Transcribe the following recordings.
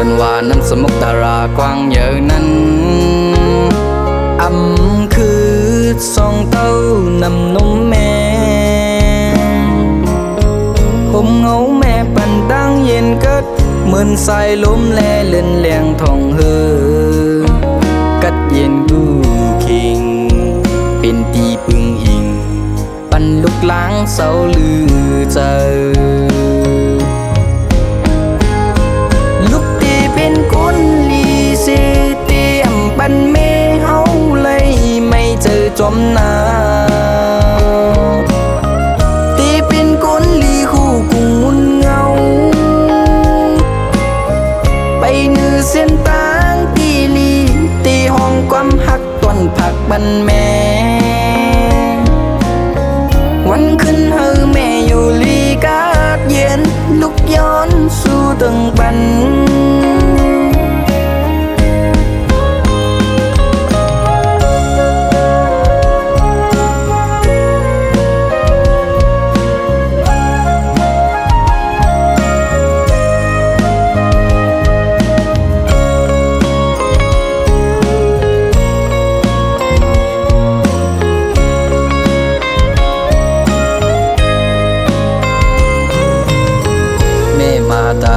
อมีสั่งเนิงลูกเตะหอมมือกลมตัวหมุบไว้มุนเงาแม่เหยอะเป็นกามปูโซและมาเกิดเป็นลูกฮักแม่ให้เป็นวาน้ำสมุกตารากว้างเยอะนั้นอำคือสองเต้านำนมแม่ผมเงาแม่ปันดังเย็นเกิดเหมือนสายลมแลเล่นแรงทองเฮอกัดเย็นกูคิง เป็นตีปึงอิง ปันลุกล้างเสาลือเจอ มนาตีเป็นก้นลีคู่กุมุนเงา ไปเนื้อเส้นตางตีลีตีห้องความหักต้นผักบันแม่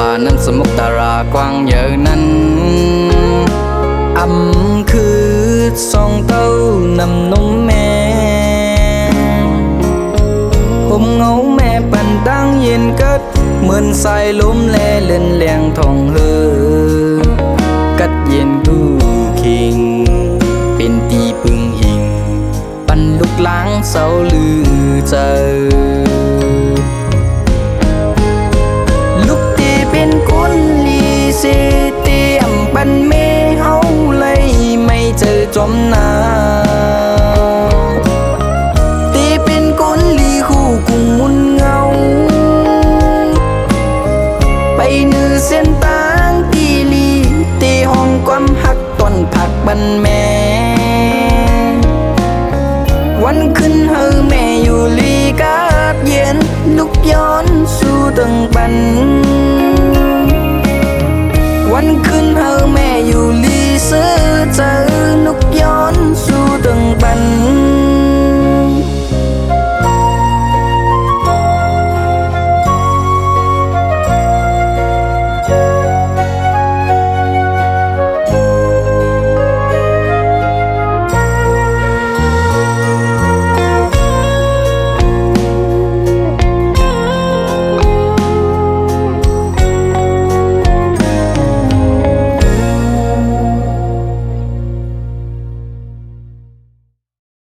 ว่านั้นว่าน้ำสมุกตารากว้างเยอะนั้นอำคือสองเต้านำนมแม่ผมเงาแม่ปันดังเย็นเกิดเหมือนสายลมแลเล่นแรงทองเฮอกัดเย็นกูคิง เป็นตีปึงอิง ปันลุกล้างเสาลือเจอ มนาตีเป็นคนลีคู่กุงมุนเงา ไปเนื้อเส้นตางตีลีตีห้องความหักต้นผักบันแม่ วันขึ้นเฮอแม่อยู่ลีกาดเย็นลุกย้อนสู่ตึงปัน วันขึ้นเฮอแม่อยู่ลีซื้อเจอ